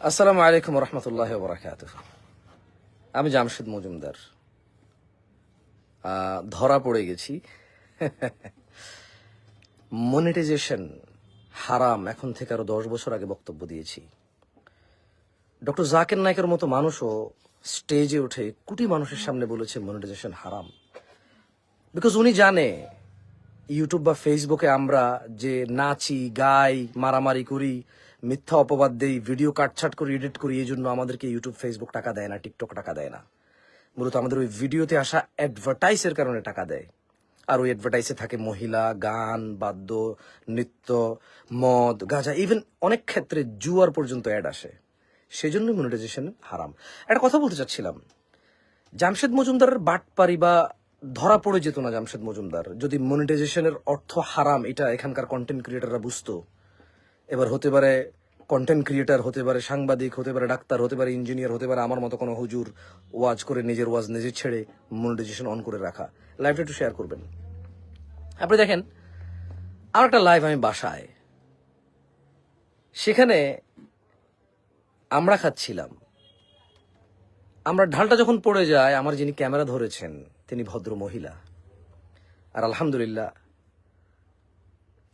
আসসালামু আলাইকুম রহমতুল্লাহ বরাকাত আমি জামশেদ মজুমদার। ধরা পড়ে গেছি। মনিটাইজেশন হারাম, এখন থেকে আরও দশ বছর আগে বক্তব্য দিয়েছি। ডক্টর জাকির নায়কের মতো মানুষও স্টেজে উঠে কোটি মানুষের সামনে বলেছে মনিটাইজেশন হারাম। বিকজ উনি জানে ইউটিউব বা ফেসবুকে আমরা যে নাচি, গাই, মারামারি করি মিথ্যা অপবাদ দেই ভিডিও কাটছাট করে এডিট করি, এই জন্য আমাদেরকে ইউটিউব ফেসবুক টাকা দেয় না টিকটক টাকা দেয় না। মূলত আমাদের ওই ভিডিওতে আসা অ্যাডভার্টাইজের কারণে টাকা দেয়। আর ওই অ্যাডভার্টাইজে থাকে মহিলা, গান, বাদ্য, নৃত্য, মদ, গাঁজা ইভেন অনেক ক্ষেত্রে জুয়ার পর্যন্ত অ্যাড আসে। সেই জন্যই মনিটাইজেশন হারাম। একটা কথা বলতে চাচ্ছিলাম। জামশেদ মজুমদারের বাটপারি বা ধরা পড়ে যেত না জামশেদ মজুমদার। যদি মনিটাইজেশনের অর্থ হারাম, এটা এখানকার কন্টেন্ট ক্রিয়েটাররা বুঝতো। এবার হতে পারে কন্টেন্ট ক্রিয়েটার হতে পারে সাংবাদিক, হতে পারে ডাক্তার, হতে পারে ইঞ্জিনিয়ার হতে পারে আমার মতো কোনো হুজুর ওয়াজ করে নিজের ওয়াজ নিজে ছেড়ে মনিটাইজেশন অন করে রাখা। লাইভটা একটু শেয়ার করবেন। আপনি দেখেন, আর একটা লাইভ আমি বাসায়। সেখানে আমরা খাচ্ছিলাম। আমরা ঢালটা যখন পড়ে যায়, আমার যিনি ক্যামেরা ধরেছেন, তিনি ভদ্র মহিলা। আর আলহামদুলিল্লাহ,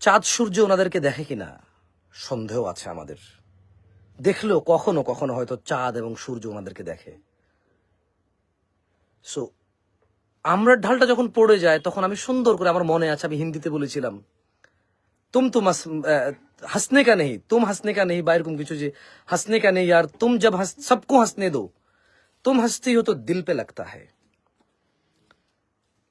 চাঁদ সূর্য ওনাদেরকে দেখে কিনা? সন্দেহ আছে আমাদের। দেখলেও কখনো কখনো হয়তো চাঁদ এবং সূর্য ওনাদেরকে দেখে। সো আমরা ঢালটা যখন পড়ে যায়, তখন আমি সুন্দর করে আমার মনে আছে, আমি হিন্দিতে বলেছিলাম, তুম তুম হাসনে কা নেই তুম হাসনে কা নেই বা এরকম কিছু যে, হাসনে কা নেই আর তুম জব সবকু সবকো হাসনে দো, তুম হাসতে হো তো দিল পে লাগতা হ্যায়।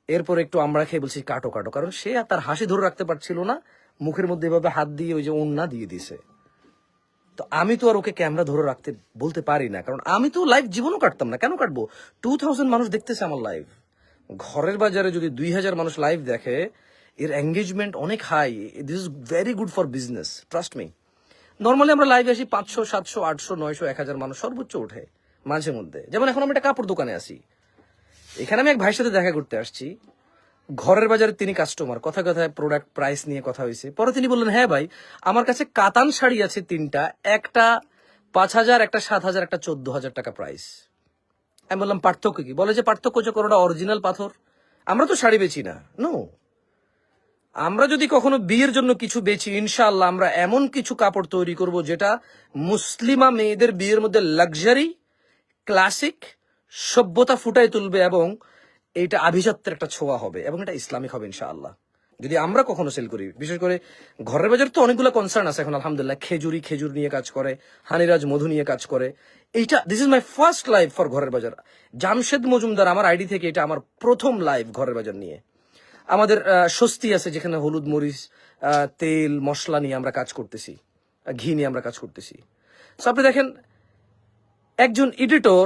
এরপর একটু আমরা খেয়ে বলছি, কাটো কাটো, কারণ সে তার হাসি ধরে রাখতে পারছিল না। মুখের মধ্যে এভাবে হাত দিয়ে ওই যে ওন্না দিয়ে দিছে। তো আমি তো আর ওকে ক্যামেরা ধরে রাখতে, বলতে পারি না, কারণ আমি তো লাইভ জীবনও কাটতাম না। কেন কাটবো? টু থাউজেন্ড মানুষ দেখতেছে আমার লাইভ ঘরের বাজারে যদি দুই হাজার মানুষ লাইভ দেখে, এর এঙ্গেজমেন্ট অনেক high this is very good for business trust me normally আমরা লাইভে আসি পাঁচশো, সাতশো, আটশো, নয়শো, এক হাজার মানুষ সর্বোচ্চ ওঠে, মাঝে মধ্যে। যেমন এখন আমি একটা কাপড় দোকানে আসি এখানে আমি এক ভাইয়ের সাথে দেখা করতে আসছি। ঘরের বাজারে তিনি কাস্টমার কথা কথায় প্রোডাক্ট প্রাইস নিয়ে কথা হয়েছে। পরে তিনি বললেন হ্যাঁ ভাই, আমার কাছে কাতান শাড়ি আছে তিনটা। একটা পাঁচ হাজার, একটা সাত হাজার, একটা চোদ্দ হাজার টাকা প্রাইস আমি বললাম, পার্থক্য কি? বলে যে, পার্থক্য যে কোনোটা অরিজিনাল পাথর। আমরা তো শাড়ি বেচি না। নো আমরা যদি কখনো বিয়ের জন্য কিছু বেচি, ইনশাআল্লাহ আমরা এমন কিছু কাপড় তৈরি করব যেটা মুসলিমা মেয়েদের বিয়ের মধ্যে লাক্সারি ক্লাসিক সভ্যতা ফুটাই তুলবে এবং এইটা আভিজাত্যের একটা ছোঁয়া হবে এবং এটা ইসলামিক হবে ইনশাআল্লাহ। যদি আমরা কখনো সেল করি, বিশেষ করে ঘরের বাজার তো অনেকগুলো কনসার্ন আছে এখন, আলহামদুলিল্লাহ, খেজুরি, খেজুর নিয়ে কাজ করে, হানিরাজ মধু নিয়ে কাজ করে। এইটা this is my first live for Ghorer Bazar. Jamshed Majumdar আমার আইডি থেকে এটা আমার প্রথম লাইভ ঘরের বাজার নিয়ে। আমাদের স্বস্তি আছে যেখানে হলুদ মরিচ তেল, মশলা নিয়ে আমরা কাজ করতেছি ঘি নিয়ে আমরা কাজ করতেছি। So আপনি দেখেন, একজন এডিটর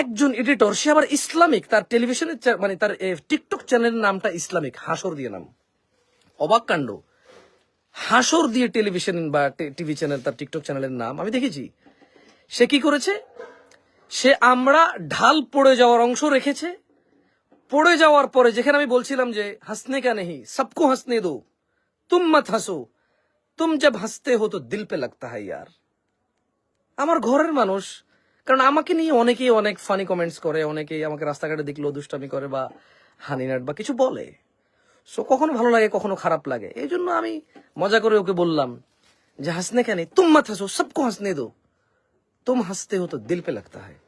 একজন এডিটর সে আবার ইসলামিক, তার টেলিভিশনের মানে তার টিকটক চ্যানেলের নামটা ইসলামিক, হাসর দিয়ে নাম। অবাক কাণ্ড। হাসর দিয়ে টেলিভিশন বা টিভি চ্যানেল তার টিকটক চ্যানেলের নাম আমি দেখেছি। সে কি করেছে? সে আমরা ঢাল পড়ে যাওয়ার অংশ রেখেছে। পড়ে যাওয়ার পরে যেখানে আমি বলছিলাম যে, হাসনে কা নেহি, সবকো হাসনে দো, তুম মত হাসো। তুম জব হাসতে হো তো দিল পে লাগতা হয় ইয়ার। আমার ঘরের মানুষ কারণ আমাকে নিয়ে অনেকেই অনেক ফানি কমেন্টস করে, অনেকেই আমাকে রাস্তাঘাটে দেখলেও দুষ্টামি করে বা হানিনাট বা কিছু বলে। সো কখনো ভালো লাগে, কখনো খারাপ লাগে। এই জন্য আমি মজা করে ওকে বললাম যে, হাসনে কেন? তুম মত হাসো, সবকো হাসনে দো। তুম হাসতে হতো দিল পে লাগতা হয়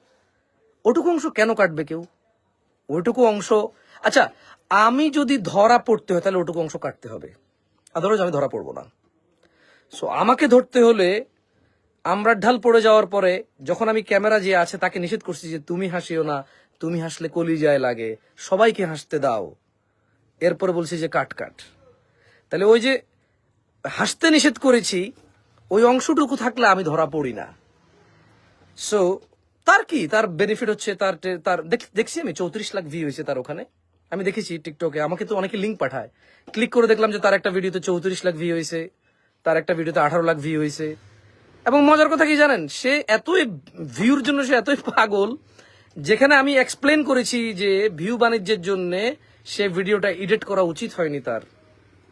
ওটুকু অংশ কেন কাটবে কেউ? ওইটুকু অংশ আচ্ছা আমি যদি ধরা পড়তে হয়, তাহলে ওটুকু অংশ কাটতে হবে। আদারওয়াইজ আমি ধরা পড়ব না। সো আমাকে ধরতে হলে আমরা ঢাল পড়ে যাওয়ার পরে যখন আমি ক্যামেরা যে আছে তাকে নিষেধ করছি যে তুমি হাসিও না, তুমি হাসলে কলি যায় লাগে, সবাইকে হাসতে দাও। এরপরে বলছি যে কাট কাট। তাহলে ওই যে হাসতে নিষেধ করেছি, ওই অংশটুকু থাকলে আমি ধরা পড়ি না। সো তার কি? তার বেনিফিট হচ্ছে তার তার দেখ- দেখছি আমি, চৌত্রিশ লাখ ভিউ হয়েছে তার ওখানে। আমি দেখেছি টিকটকে আমাকে তো অনেকে লিঙ্ক পাঠায়। ক্লিক করে দেখলাম যে তার একটা ভিডিওতে চৌত্রিশ লাখ ভিউ হয়েছে, তার একটা ভিডিওতে আঠারো লাখ ভিউ হয়েছে। এবং মজার কথা কি জানেন? সে এতই ভিউর জন্য সে এতই পাগল, যেখানে আমি এক্সপ্লেন করেছি যে ভিউ বাণিজ্যের জন্য সে ভিডিওটা এডিট করা উচিত হয়নি তার।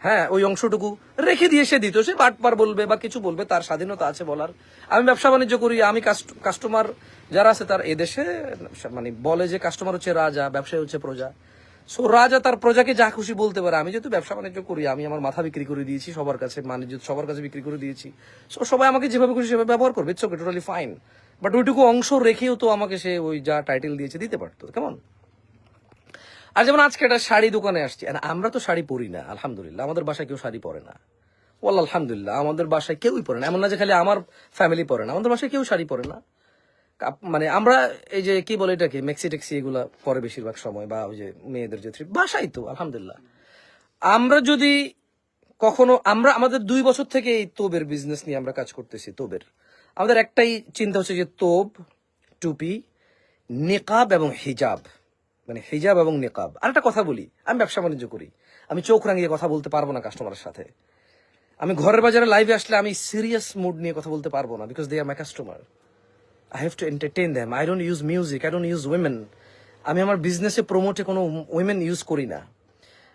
হ্যাঁ ওই অংশটুকু রেখে দিয়ে সে দিত। সে বাটপার বলবে বা কিছু বলবে, তার স্বাধীনতা আছে বলার। আমি ব্যবসা বাণিজ্য করি, আমি কাস্টমার যারা আছে তার এদেশে মানে বলে যে কাস্টমার হচ্ছে রাজা, ব্যবসায়ী হচ্ছে প্রজা। সো রাজা তার প্রজাকে যা খুশি বলতে পারে। আমি যেহেতু ব্যবসা বাণিজ্য করি, আমি আমার মাথা বিক্রি করে দিয়েছি, সবার কাছে বাণিজ্য, সবার কাছে বিক্রি করে দিয়েছি। সো সবাই আমাকে যেভাবে খুশি সেভাবে ব্যবহার করবে। It's okay totally fine but ওইটুকু অংশ রেখেও তো আমাকে সে ওই যা টাইটেল দিয়েছে দিতে পারতো। কেমন? আর যেমন আজকে একটা শাড়ি দোকানে আসছি। আর আমরা তো শাড়ি পরি না, আলহামদুলিল্লাহ। আমাদের বাসায় কেউ শাড়ি পরে না। ওয়াল আলহামদুলিল্লাহ। আমাদের বাসায় কেউই পরে না। এমন না যে খালি আমার ফ্যামিলি পরে না। আমাদের বাসায় কেউ শাড়ি পরে না। মানে আমরা এই যে কি বলে এটাকে, মেক্সি টেক্সি এগুলা পরে বেশিরভাগ সময়, বা ওই যে মেয়েদের যে বাসাই তো, আলহামদুলিল্লাহ। আমরা যদি কখনো, আমরা, আমাদের দুই বছর থেকে এই তোবের বিজনেস নিয়ে আমরা কাজ করতেছি তোবের আমাদের একটাই চিন্তা হচ্ছে যে তোব টুপি, নিকাব এবং হিজাব। মানে হিজাব এবং নিকাব। আর একটা কথা বলি, আমি ব্যবসা বাণিজ্য করি। আমি চোখ রাঙিয়ে কথা বলতে পারব না কাস্টমারের সাথে। আমি ঘরের বাজারে লাইভে আসলে আমি সিরিয়াস মুড নিয়ে কথা বলতে পারব না because they are my customer I have to entertain them I don't use music I don't use women আমি আমার বিজনেসে প্রমোটে কোনো উইমেন ইউজ করি না।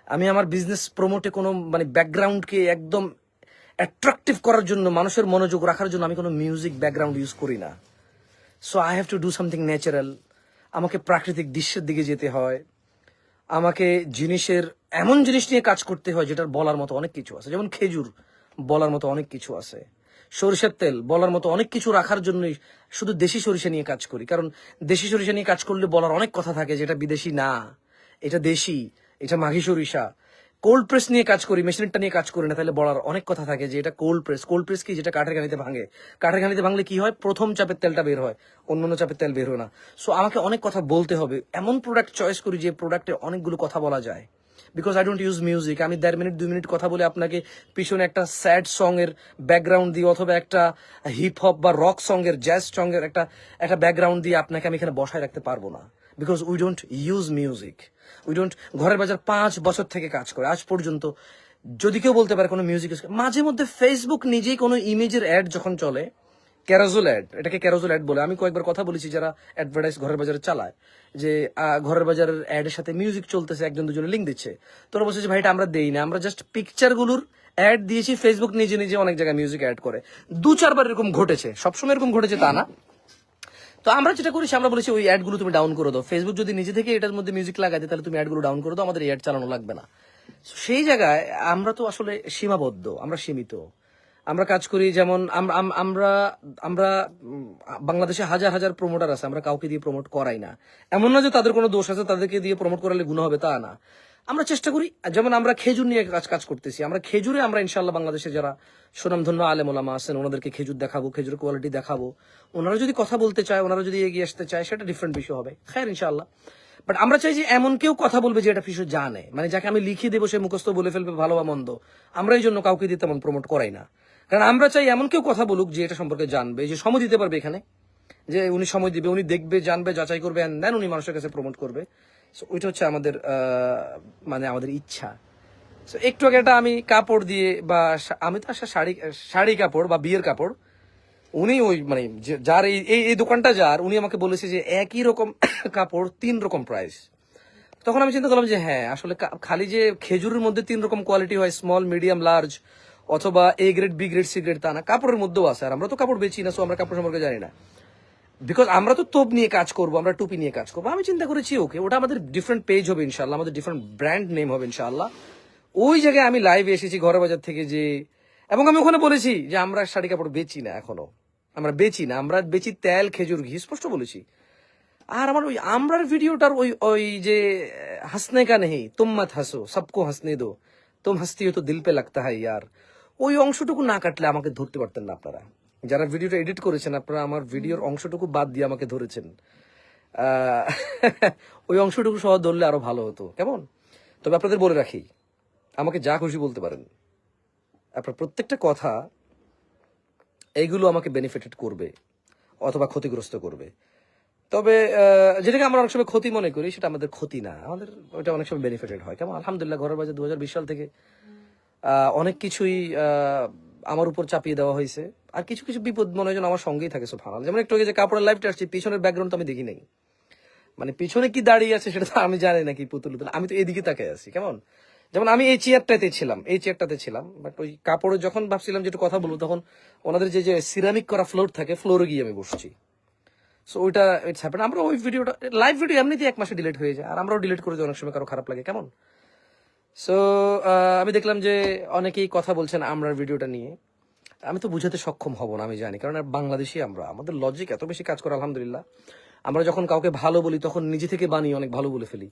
আমি আমার বিজনেস প্রমোটে কোনো মানে ব্যাকগ্রাউন্ডকে একদম অ্যাট্রাকটিভ করার জন্য, মানুষের মনোযোগ রাখার জন্য আমি কোনো মিউজিক ব্যাকগ্রাউন্ড ইউজ করি না। So I have to do something natural আমাকে প্রাকৃতিক দৃশ্যের দিকে যেতে হয়। আমাকে জিনিসের এমন জিনিস নিয়ে কাজ করতে হয় যেটার বলার মতো অনেক কিছু আছে। যেমন খেজুর বলার মতো অনেক কিছু আছে। সরিষার তেল বলার মতো অনেক কিছু রাখার জন্যই শুধু দেশি সরিষা নিয়ে কাজ করি। কারণ দেশি সরিষা নিয়ে কাজ করলে বলার অনেক কথা থাকে যেটা বিদেশি না। এটা দেশি, এটা মাঘি সরিষা। কোল্ড প্রেস নিয়ে কাজ করি, মেশিনটা নিয়ে কাজ করি না, তাহলে বলার অনেক কথা থাকে যে এটা কোল্ড প্রেস কোল্ড প্রেস কি? যেটা কাঠের গানিতে ভাঙে। কাঠের গানিতে ভাঙলে কি হয়? প্রথম চাপের তেলটা বের হয়, অন্য অন্য চাপের তেল বের হয় না। সো আমাকে অনেক কথা বলতে হবে। এমন প্রোডাক্ট চয়েস করি যে প্রোডাক্টে অনেকগুলো কথা বলা যায়। Because I don't use music আমি দেড় মিনিট, দুই মিনিট কথা বলে আপনাকে পিছনে একটা স্যাড সং এর ব্যাকগ্রাউন্ড দিয়ে অথবা একটা হিপ হপ বা রক সং এর জ্যাজ সং এর একটা একটা ব্যাকগ্রাউন্ড দিয়ে আপনাকে আমি এখানে বসায় রাখতে পারব না। Because we don't use music we don't ঘরের বাজার পাঁচ বছর থেকে কাজ করে। আজ পর্যন্ত যদি কেউ বলতে পারে কোনো মিউজিক মাঝে মধ্যে ফেসবুক নিজেই কোনো ইমেজের অ্যাড যখন চলে ক্যারাজোল এটাকে ক্যারাজোল অ্যাড বলে। আমি কয়েকবার কথা বলেছি যারা অ্যাডভার্টাইজ ঘরের বাজারে চালায়, যে ঘরের বাজারের অ্যাডের সাথে মিউজিক চলতেছে, একজন দুজনে লিঙ্ক দিচ্ছে। তোরা বলছে ভাই, এটা আমরা দেই না। আমরা জাস্ট পিকচারগুলোর অ্যাড দিয়েছি ফেসবুক নিজে নিজে অনেক জায়গায় মিউজিক অ্যাড করে। দু, চারবার এরকম ঘটেছে। সবসময় এরকম ঘটেছে তা না। তো আমরা যেটা করি আমরা বলেছি, ওই অ্যাডগুলো তুমি ডাউন করে দাও। ফেসবুক যদি নিজে থেকে এটার মধ্যে মিউজিক লাগাই দেয়, তাহলে তুমি অ্যাডগুলো ডাউন করে দাও। আমাদের অ্যাড চালানো লাগবে না। সেই জায়গায় আমরা তো আসলে সীমাবদ্ধ, আমরা সীমিত। আমরা কাজ করি, যেমন আম- আম- আমরা আমরা বাংলাদেশে হাজার হাজার প্রমোটার আছে, আমরা কাউকে দিয়ে প্রমোট করাই না। এমন না যে তাদের কোনো দোষ আছে, তাদেরকে দিয়ে প্রমোট করালে গুণ হবে, তা না। আমরা চেষ্টা করি, যেমন আমরা খেজুর নিয়ে কাজ কাজ করতেছি, আমরা খেজুরে আমরা ইনশাল্লাহ বাংলাদেশে যারা সুনামধন্য আলেম ওলামা আছেন, ওনাদেরকে খেজুর দেখাবো, খেজুর কোয়ালিটি দেখাবো। ওনারা যদি কথা বলতে চায়, ওনারা যদি এগিয়ে আসতে চায়, সেটা ডিফারেন্ট বিষয় হবে। খায়ের ইনশাল্লাহ বাট আমরা চাই যে এমন কেউ কথা বলবে যে এটা বিষয় জানে। মানে যাকে আমি লিখিয়ে দেবো, সে মুখস্থ বলে ফেলবে, ভালো বা মন্দ। আমরা এই জন্য কাউকে দিয়ে তেমন প্রমোট করাই না। কারণ আমরা চাই এমন কেউ কথা বলুক যে এটা সম্পর্কে জানবে যে সময় দিতে পারবে এখানে যে উনি সময় দিবে উনি দেখবে জানবে যাচাই করবে দেন উনি মানুষের কাছে প্রমোট করবে। So, ওইটা হচ্ছে আমাদের মানে আমাদের ইচ্ছা। So, একটু আগে একটা আমি কাপড় দিয়ে বা আমি তো আসলে শাড়ি শাড়ি কাপড় বা বিয়ের কাপড় উনি ওই মানে যার এই এই- দোকানটা যার উনি আমাকে বলেছে যে একই রকম কাপড় তিন রকম প্রাইস তখন আমি চিন্তা করলাম যে হ্যাঁ আসলে খালি যে খেজুরের মধ্যে তিন রকম কোয়ালিটি হয় স্মল মিডিয়াম লার্জ অথবা A grade B grade C grade তা না, কাপড়ের মধ্যেও আছে। আর আমরা তো কাপড় বেচি না সো আমরা কাপড় সম্পর্কে জানি না। বিকজ আমরা তো তোপ নিয়ে কাজ করব, আমরা টুপি নিয়ে কাজ করব। আমি চিন্তা করেছি ওকে ওটা আমাদের ডিফারেন্ট পেজ হবে ইনশাল্লাহ আমাদের ডিফারেন্ট ব্র্যান্ড নেম হবে ইনশাল্লাহ ওই জায়গায় আমি লাইভে এসেছি, ঘরে বাজার থেকে যে, এবং আমি ওখানে বলেছি যে আমরা শাড়ি কাপড় বেচি না এখনও। আমরা বেচি না, আমরা বেচি তেল, খেজুর ঘি, স্পষ্ট বলেছি। আর আমার ওই আমরার ভিডিওটার ওই ওই যে হাসনে কা নেই, তুম হাসো, সবকো হাসনে দো। তুম হাসতি হো তো দিল পে লাগতা হয় ইয়ার। ওই অংশটুকু না কাটলে আমাকে ধরতে পারতেন না আপনারা। যারা ভিডিওটা এডিট করেছেন, আপনারা আমার ভিডিওর অংশটুকু বাদ দিয়ে আমাকে ধরেছেন। ওই অংশটুকু সহ ধরলে আরও ভালো হতো। কেমন? তবে আপনাদের বলে রাখি, আমাকে যা খুশি বলতে পারেন। আপনার প্রত্যেকটা কথা এইগুলো আমাকে বেনিফিটেড করবে, অথবা ক্ষতিগ্রস্ত করবে। তবে যেটাকে আমরা অনেক সময় ক্ষতি মনে করি, সেটা আমাদের ক্ষতি না। আমাদের ওইটা অনেক সময় বেনিফিটেড হয়। কেমন? আলহামদুলিল্লাহ, ঘরের বাজার দু হাজার বিশ সাল থেকে অনেক কিছুই আমার উপর চাপিয়ে দেওয়া হয়েছে। আর কিছু কিছু বিপদ মনে হয় আমার সঙ্গেই থাকে সোফানাল যেমন একটু যে কাপড়ের লাইফটা আসছে, পিছনের ব্যাকগ্রাউন্ড তো আমি দেখি নাই। মানে পিছনে কি দাঁড়িয়ে আছে সেটা তো আমি জানি না কি পুতুল আমি তো এদিকে তাকে আছি, কেমন? যেমন আমি এই চেয়ারটাতে ছিলাম, এই চেয়ারটাতে ছিলাম বাট ওই কাপড়ে যখন ভাবছিলাম যে একটু কথা বলব, তখন ওনাদের যে যে সিরামিক করা ফ্লোর থাকে ফ্লোরে গিয়ে আমি বসছি। সো ওইটা ইটস হ্যাপেন আমরা ওই ভিডিওটা লাইভ ভিডিও এমনিতেই এক মাসে ডিলিট হয়ে যায়, আর আমরাও ডিলিট করে দিই, অনেক সময় কারও খারাপ লাগে, কেমন? সো আমি দেখলাম যে অনেকেই কথা বলছেন আমরার ভিডিওটা নিয়ে। আমি তো বুঝাতে সক্ষম হব না, আমি জানি, কারণ বাংলাদেশি আমরা, আমাদের লজিক এত বেশি কাজ করে, আলহামদুলিল্লাহ। আমরা যখন কাউকে ভালো বলি, তখন নিজে থেকে বানিয়ে অনেক ভালো বলে ফেলি।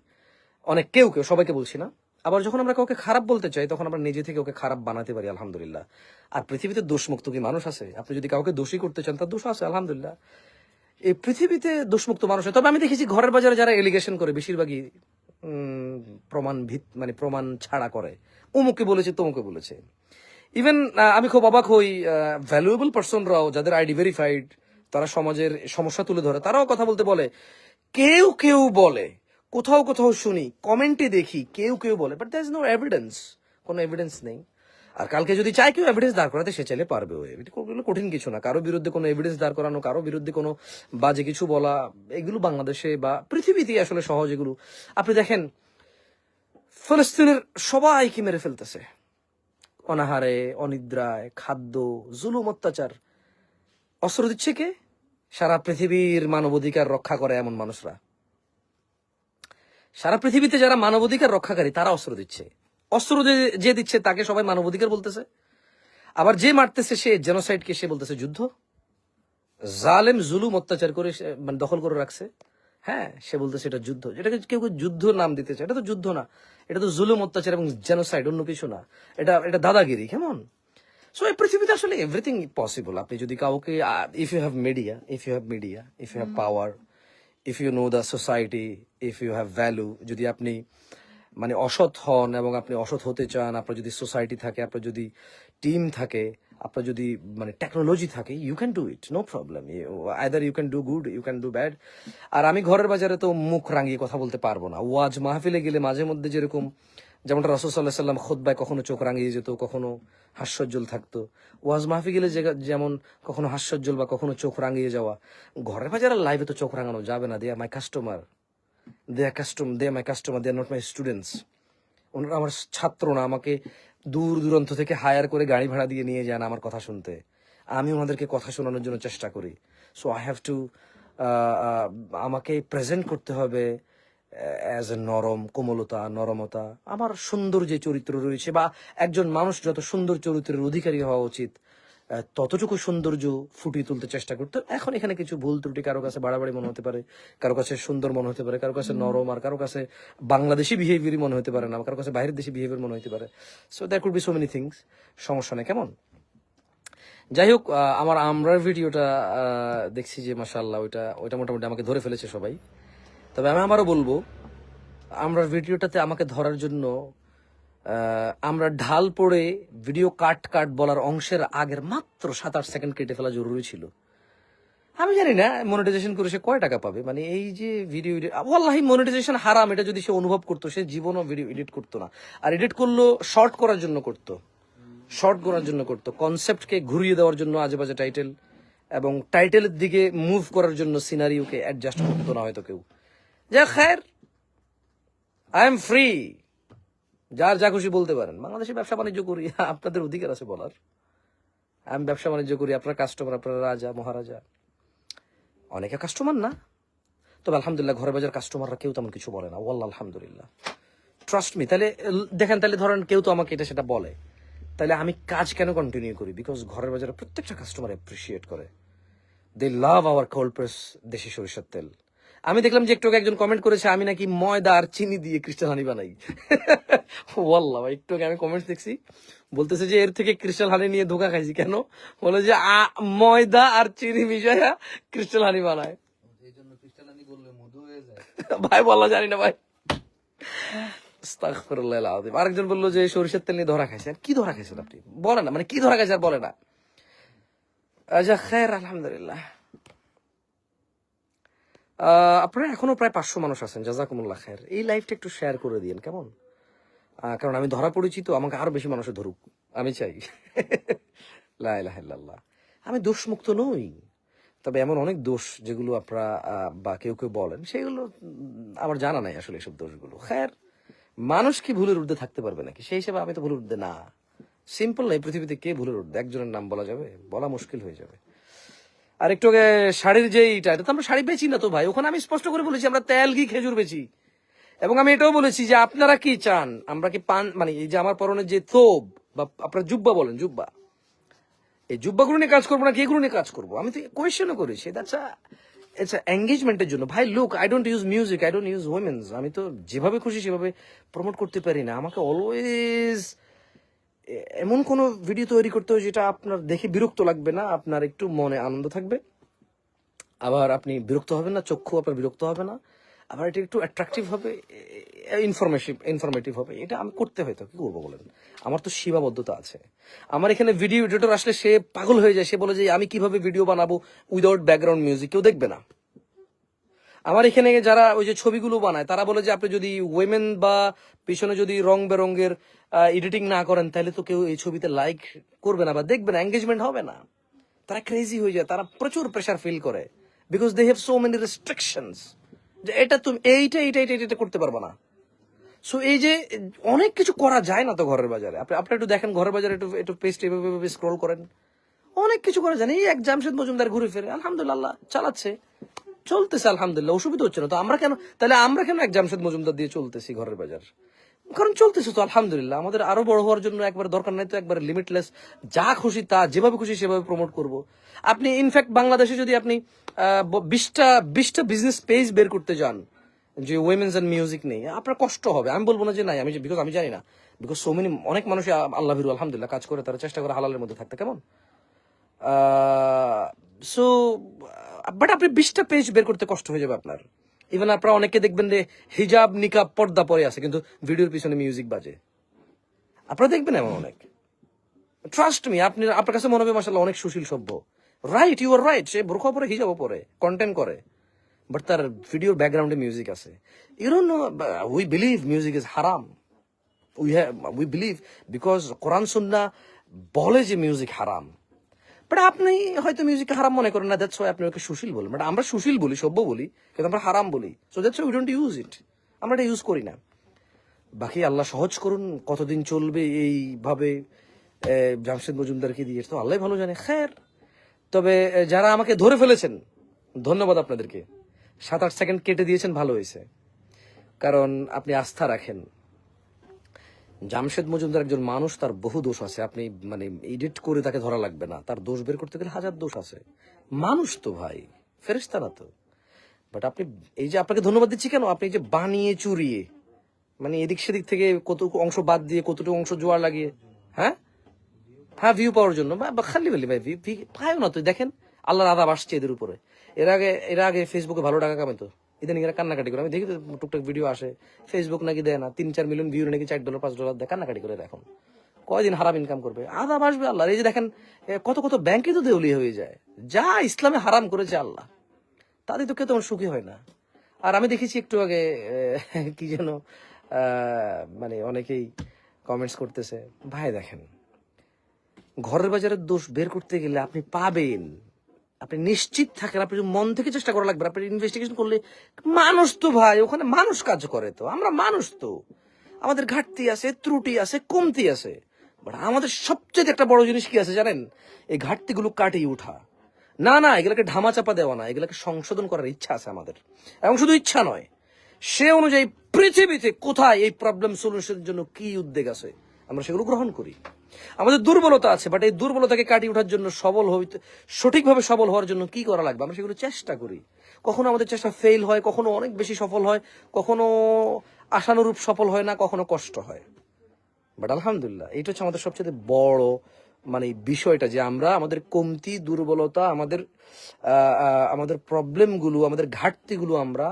অনেক কেউ কেউ, সবাইকে বলছি না। আবার যখন আমরা কাউকে খারাপ বলতে চাই, তখন আমরা নিজে থেকে ওকে খারাপ বানাতে পারি, আলহামদুলিল্লাহ। আর পৃথিবীতে দোষমুক্ত কি মানুষ আছে? আপনি যদি কাউকে দোষী করতে চান, তার দোষ আছে, আলহামদুলিল্লাহ। এই পৃথিবীতে দোষমুক্ত মানুষ। তবে আমি দেখেছি ঘরের বাজারে যারা এলিগেশন করে, বেশিরভাগই প্রমাণ ভিত মানে প্রমাণ ছাড়া করে। অমুকে বলেছে তমুকে বলেছে। ইভেন আমি খুব অবাক হই ভ্যালুয়েবল পার্সনরাও যাদের আইডি ভেরিফাইড তারা সমাজের সমস্যা তুলে ধরে, তারাও কথা বলতে বলে। কেউ কেউ বলে, কোথাও কোথাও শুনি কমেন্টে দেখি, কেউ কেউ বলে but there is no evidence কোনো এভিডেন্স নেই। আর কালকে যদি চায় কেউ এভিডেন্স দাঁড় করাতে, সে চাইলে পারবে এটা কোনো কঠিন কিছু না। কারও বিরুদ্ধে কোনো এভিডেন্স দাঁড় করানো, কারও বিরুদ্ধে কোনো বাজে কিছু বলা, এগুলো বাংলাদেশে বা পৃথিবীতেই আসলে সহজ এগুলো। আপনি দেখেন, ফলস্তিনের সবাইকে মেরে ফেলতেছে। অনাহারে, অনিদ্রায়, খাদ্য, জুলুম, অত্যাচার। অস্ত্র দিচ্ছে কে? সারা পৃথিবীর মানবাধিকার রক্ষা করে এমন মানুষরা। সারা পৃথিবীতে যারা মানবাধিকার রক্ষাকারী, তারা অস্ত্র দিচ্ছে। অস্ত্র যে- দিচ্ছে তাকে সবাই মানবাধিকার বলতেছে। আবার যে মারতেছে সে জেনোসাইডকে সে বলতেছে যুদ্ধ। জালেম জুলুম অত্যাচার করে মানে দখল করে রাখছে। হ্যাঁ সে বলতেছে এটা যুদ্ধ। এটাকে কেউ কেউ যুদ্ধ নাম দিতে চায়। এটা তো যুদ্ধ না। এটা তো জুলুম অত্যাচার এবং জেনোসাইড অন্য কিছু না। এটা এটা দাদাগিরি কেমন? সো এই পৃথিবীতে আসলে এভরিথিং পসিবল আপনি যদি কাউকে if you have media if you have media if you have power if you know the society if you have value যদি আপনি মানে অসৎ হন এবং আপনি অসৎ হতে চান, আপনার যদি সোসাইটি থাকে, আপনার যদি টিম থাকে, আপনার যদি মানে টেকনোলজি থাকে you can do it no problem either you can do good you can do bad আর আমি ঘরের বাজারে তো মুখ রাঙিয়ে কথা বলতে পারব না। ওয়াজ মাহফিলে গেলে মাঝে মধ্যে যেরকম, যেমনটা রসদাল্লাহ সাল্লাম খোদ্বায় কখনো চোখ রাঙিয়ে যেত, কখনো হাস্যজ্জ্বল থাকতো। ওয়াজ মাহফি গেলে যে- যেমন কখনো হাস্যজ্জ্বল বা কখনো চোখ রাঙিয়ে যাওয়া। ঘরের বাজারে লাইভে তো চোখ রাঙানো যাবে না they my customer they are custom they my customer they are not my students ওনারা আমার ছাত্র না, আমাকে দূর দূরান্ত থেকে হায়ার করে গাড়ি ভাড়া দিয়ে নিয়ে যান আমার কথা শুনতে। আমি ওনাদেরকে কথা শোনানোর জন্য চেষ্টা করি। সো আই হ্যাভ টু আমাকে প্রেজেন্ট করতে হবে অ্যাজ এ নরম, কোমলতা, নরমতা। আমার সুন্দর যে চরিত্র রয়েছে বা একজন মানুষ যত সুন্দর চরিত্রের অধিকারী হওয়া উচিত ততটুকু সৌন্দর্য ফুটিয়ে তুলতে চেষ্টা করতো। এখন এখানে কিছু ভুল ত্রুটি কারও কাছে বাড়াবাড়ি মনে হতে পারে কারও কাছে সুন্দর মনে হতে পারে কারও কাছে নরম আর কারও কাছে বাংলাদেশি বিহেভিয়ারই মনে হতে পারে না কারও কাছে বাইরের দেশি বিহেভিয়ার মনে হতে পারে। So that could be so many things সমস্যা নেই কেমন? যাই হোক আমার আমরার ভিডিওটা দেখছি যে মাসাল্লাহ ওইটা ওইটা মোটামুটি আমাকে ধরে ফেলেছে সবাই। তবে আমি আমারও বলব আমরার ভিডিওটাতে আমাকে ধরার জন্য আমরা ঢাল পড়ে ভিডিও কাট কাট বলার অংশের আগের মাত্র সাত আট সেকেন্ড কেটে ফেলা জরুরি ছিল। আমি জানি না মনিটাইজেশন করে সে কয় টাকা পাবে? মানে এই যে ভিডিও ওয়াল্লাহি মনিটাইজেশন হারাম, এটা যদি সে অনুভব করতো, সে জীবনও ভিডিও এডিট করতো না। আর এডিট করল শর্ট করার জন্য করতো। শর্ট করার জন্য করতো। কনসেপ্টকে ঘুরিয়ে দেওয়ার জন্য আজে বাজে টাইটেল এবং টাইটেলের দিকে মুভ করার জন্য সিনারিওকে অ্যাডজাস্ট করতো না হয়তো কেউ। যা খায়ের আই এম ফ্রি যার যা খুশি বলতে পারেন। বাংলাদেশে ব্যবসা বাণিজ্য করি, আপনাদের অধিকার আছে বলার। আমি ব্যবসা বাণিজ্য করি, আপনার কাস্টমার আপনার রাজা, মহারাজা। অনেকে কাস্টমার না। তবে আলহামদুলিল্লাহ, ঘরে বাজার কাস্টমাররা কেউ তেমন কিছু বলে না। ওয়াল্লাহ, আলহামদুলিল্লাহ। ট্রাস্ট মি তাহলে দেখেন, তাহলে ধরেন কেউ তো আমাকে এটা, সেটা বলে। তাহলে আমি কাজ কেন কন্টিনিউ করি? বিকজ ঘরের বাজারে প্রত্যেকটা কাস্টমার অ্যাপ্রিসিয়েট করে। They love our cold press দেশি সরিষার তেল। আমি দেখলাম যে একটু একজন কমেন্ট করেছে আমি নাকি ময়দা আর চিনি দিয়ে ক্রিস্টাল হানি বানাই। ওয়াল্লাহ ভাই, একটু আমি কমেন্ট দেখছি বলতেছে যে এর থেকে ক্রিস্টাল হানি নিয়ে ধোকা খাইছি কেন? বলে যে ময়দা আর চিনি মিশাইয়া ক্রিস্টাল হানি বানায়। ভাই বলা জানি না ভাই। আরেকজন বলল যে সরিষার তেল নিয়ে ধরা খাইছেন কি ধরা খাইছেন আপনি? বলে না মানে কি ধরা খাইছেন আর বলে না। আচ্ছা খের আলহামদুলিল্লাহ। আপনারা এখনও প্রায় পাঁচশো মানুষ আছেন, জাজাকুমুল্লাহ খের এই লাইফটা একটু শেয়ার করে দিন কেমন? কারণ আমি ধরা পড়েছি তো, আমাকে আরও বেশি মানুষে ধরুক, আমি চাই। লা ইলাহা ইল্লাল্লাহ। আমি দোষমুক্ত নই, তবে এমন অনেক দোষ যেগুলো আপনারা বা কেউ কেউ বলেন, সেগুলো আমার জানা নাই আসলে এসব দোষগুলো। খ্যার, মানুষ কি ভুলের ঊর্ধ্বে থাকতে পারবে নাকি? সেই হিসেবে আমি তো ভুলের ঊর্ধ্বে না। সিম্পল না এই পৃথিবীতে কে ভুলের ঊর্ধ্বে? একজনের নাম বলা যাবে? বলা মুশকিল হয়ে যাবে। আর একটু শাড়ির যে এইটা এটা তো আমরা শাড়ি বেচি না তো ভাই। ওখানে আমি স্পষ্ট করে বলেছি, আমরা তেল, ঘি, খেজুর বেচি। এবং আমি এটাও বলেছি যে আপনারা কি চান? আমরা কি পান মানে এই যে আমার পরনের যে থোব বা আপনারা জুব্বা বলেন, জুব্বা। এই জুব্বাগুলো নিয়ে কাজ করব না, কি এগুলো নিয়ে কাজ করব? আমি তো কোয়েশ্চেনও করেছি দ্যাটস আচ্ছা এঙ্গেজমেন্টের জন্য। ভাই look I don't use music I don't use women's আমি তো যেভাবে খুশি সেভাবে প্রমোট করতে পারি না। আমাকে অলওয়েজ এমন কোনো ভিডিও তৈরি করতে হয় যেটা আপনার দেখে বিরক্ত লাগবে না, আপনার একটু মনে আনন্দ থাকবে। আবার আপনি বিরক্ত হবেন না, চক্ষু আপনার বিরক্ত হবে না, আবার এটা একটু অ্যাট্রাকটিভ হবে ইনফরমেটিভ ইনফরমেটিভ হবে। এটা আমি করতে হয়তো কি করব বলেন? আমার তো সীমাবদ্ধতা আছে। আমার এখানে ভিডিও এডিটর আসলে সে পাগল হয়ে যায়, সে বলে যে আমি কীভাবে ভিডিও বানাবো উইদাউট ব্যাকগ্রাউন্ড মিউজিক কেউ দেখবে না। আমার এখানে যারা ওই যে ছবিগুলো বানায়, তারা বলে যে আপনি যদি ওয়েমেন বা পিছনে যদি রং বেরঙ্গের এডিটিং না করেন, তাহলে তো কেউ এই ছবিতে লাইক করবে না বা দেখবে না এঙ্গেজমেন্ট হবে না। তারা ক্রেজি হয়ে যায়, তারা প্রচুর প্রেশার ফিল করে। Because they have so many restrictions যে এটা তুমি, এইটা এইটা এইটা এইটা করতে পারবে না। সো এই যে অনেক কিছু করা যায় না তো ঘরের বাজারে। আপনি আপনি একটু দেখেন ঘরের বাজারে একটু একটু পেস্ট এভাবে স্ক্রল করেন। অনেক কিছু করা যায় না। এই এক জামশেদ মজুমদার ঘুরে ফিরে, আলহামদুলিল্লাহ, চালাচ্ছে। চলতেছে, আলহামদুলিল্লাহ। অসুবিধা হচ্ছে না। তো আমরা কেন তাহলে আমরা কেন এক জামশেদ মজুমদার দিয়ে চলতেছি ঘরের বাজার? কারণ চলতেছে তো, আলহামদুলিল্লাহ। আমাদের আরও বড় হওয়ার জন্য একবার দরকার নাই তো, একবার লিমিটলেস যা খুশি তা, যেভাবে খুশি সেভাবে প্রমোট করব। আপনি ইনফ্যাক্ট বাংলাদেশে যদি আপনি বিশটা বিশটা বিজনেস পেজ বের করতে যান, যে উইমেন্স অ্যান্ড মিউজিক নেই আপনার কষ্ট হবে। আমি বলব না যে নাই, আমি বিকজ আমি জানি না। বিকজ সো মেনি অনেক মানুষ আল্লাহ ভিরু, আলহামদুলিল্লাহ, কাজ করে, তারা চেষ্টা করে হালালের মধ্যে থাকতে। কেমন? সো বাট আপনি বিশটা পেজ বের করতে কষ্ট হয়ে যাবে আপনার। ইভেন আপনারা অনেকে দেখবেন যে হিজাব, নিকাব, পর্দা পরে আছে, কিন্তু ভিডিওর পিছনে মিউজিক বাজে। আপনারা দেখবেন এমন অনেক। ট্রাস্ট মি আপনি, আপনার কাছে মনে হবে মাসাল্লাহ অনেক সুশীল সভ্য। রাইট ইউ আর রাইট সে বোরখা পরে, হিজাবও পরে কন্টেন্ট করে। বাট তার ভিডিওর ব্যাকগ্রাউন্ডে মিউজিক আছে। You know we believe music is হারাম we have we believe because কোরআন সুন্না বলে যে মিউজিক হারাম বাট আপনি হয়তো মিউজিক হারাম মনে করেন না দ্যাটস ওয়াই আপনি ওকে সুশীল বলেন। বাট আমরা সুশীল বলি, সভ্য বলি, কিন্তু আমরা হারাম বলি। So that's we don't use it আমরা এটা ইউজ করি না। বাকি আল্লাহ সহজ করুন, কতদিন চলবে এইভাবে জামশেদ মজুমদারকে দিয়ে। তো আল্লাহ ভালো জানে, খ্যার। তবে যারা আমাকে ধরে ফেলেছেন, ধন্যবাদ আপনাদেরকে। সাত আট সেকেন্ড কেটে দিয়েছেন, ভালো হয়েছে। কারণ আপনি আস্থা রাখেন। জামশেদ মজুমদার একজন মানুষ, তার বহু দোষ আছে। আপনি মানে এডিট করে তাকে ধরা লাগবে না। তার দোষ বের করতে গেলে হাজার দোষ আছে। মানুষ তো ভাই ফেরেস্তা না তো। বাট আপনি, এই যে আপনাকে ধন্যবাদ দিচ্ছি কেন? আপনি যে বানিয়ে চুরিয়ে মানে এদিক সেদিক থেকে কতটুকু অংশ বাদ দিয়ে, কতটুকু অংশ জোয়ার লাগিয়ে হ্যাঁ? হ্যাঁ ভিউ পাওয়ার জন্য। খালি বলি, ভাই ভিউ পায়ও না তো। দেখেন, আল্লাহর আদাব আসছে এদের উপরে। এর আগে এর আগে ফেসবুকে ভালো টাকা কামাইতো। ইদানিং এরা কান্নাকাটি করে। আমি দেখি তো টুকটাক ভিডিও আসে। ফেসবুক নাকি দেয় না। তিন, চার মিলিয়ন ভিউ নাকি চার ডলার পাঁচ ডলার দেয়। কান্নাকাটি করে এখন কয়দিন হারাম ইনকাম করবে? আদাব আসবে আল্লাহ এই যে দেখেন কত কত ব্যাংকে তো দেউলিয়া হয়ে যায়। যা ইসলামে হারাম করেছে আল্লাহ। তাদের তো কেউ তেমন সুখী হয় না। আর আমি দেখেছি একটু আগে কি যেন মানে অনেকেই কমেন্টস করতেছে। ভাই দেখেন, ঘরের বাজারের দোষ বের করতে গেলে আপনি পাবেন। আপনি নিশ্চিত থাকেন, আপনি মন থেকে চেষ্টা করা লাগবে, আপনি ইনভেস্টিগেশন করলে মানুষ তো ভাই, ওখানে মানুষ কাজ করে তো, আমরা মানুষ তো। আমাদের ঘাটতি আছে, ত্রুটি আছে, কমতি আছে। বাট আমাদের সবচেয়ে একটা বড় জিনিস কি আছে জানেন? এই ঘাটতিগুলো কাটিয়ে ওঠা। না না, এগুলোকে ধামা চাপা দেওয়া না, এগুলোকে সংশোধন করার ইচ্ছা আছে আমাদের। এবং শুধু ইচ্ছা নয়, সে অনুযায়ী পৃথিবীতে কোথায় এই প্রবলেম সলিউশনের জন্য কি উদ্যোগ আছে, আমরা সেগুলো গ্রহণ করি। আমাদের দুর্বলতা আছে বাট এই দুর্বলতাকে কাটিয়ে ওঠার জন্য সবল হইতে, সঠিকভাবে সবল হওয়ার জন্য কি করা লাগবে? আমরা সেগুলো চেষ্টা করি। কখনো আমাদের চেষ্টা ফেল হয়, কখনো অনেক বেশি সফল হয়, কখনো আশানুরূপ সফল হয় না, কখনো কষ্ট হয়। বাট আলহামদুলিল্লাহ এটা হচ্ছে আমাদের সবচেয়ে বড় মানে বিষয়টা যে আমরা আমাদের কমতি, দুর্বলতা, আমাদের আমাদের প্রবলেমগুলো আমাদের ঘাটতিগুলো আমরা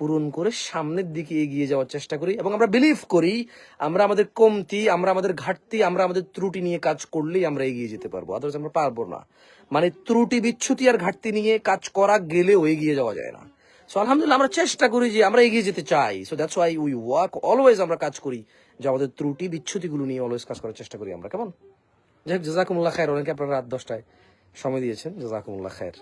পূরণ করে সামনের দিকে এগিয়ে যাওয়ার চেষ্টা করি এবং আমরা বিলিভ করি, আমরা আমাদের কমতি, আমরা আমাদের ঘাটতি, আমরা আমাদের ত্রুটি নিয়ে কাজ করলেই আমরা এগিয়ে যেতে পারব আদার্স আমরা পারব না। মানে ত্রুটি, বিচ্ছুতি আর ঘাটতি নিয়ে কাজ করা গেলেও এগিয়ে যাওয়া যায় না। সো আলহামদুলিল্লাহ আমরা চেষ্টা করি যে আমরা এগিয়ে যেতে চাই। So that's why we work always আমরা কাজ করি যে আমাদের ত্রুটি, বিচ্ছুতিগুলো নিয়ে অলওয়েজ কাজ করার চেষ্টা করি আমরা। কেমন? যাই হোক, জাজাকুমুল্লাহ খায়ের। অনেকে আপনারা রাত দশটায় সময় দিয়েছেন। জাজাকুমুল্লাহ খায়ের।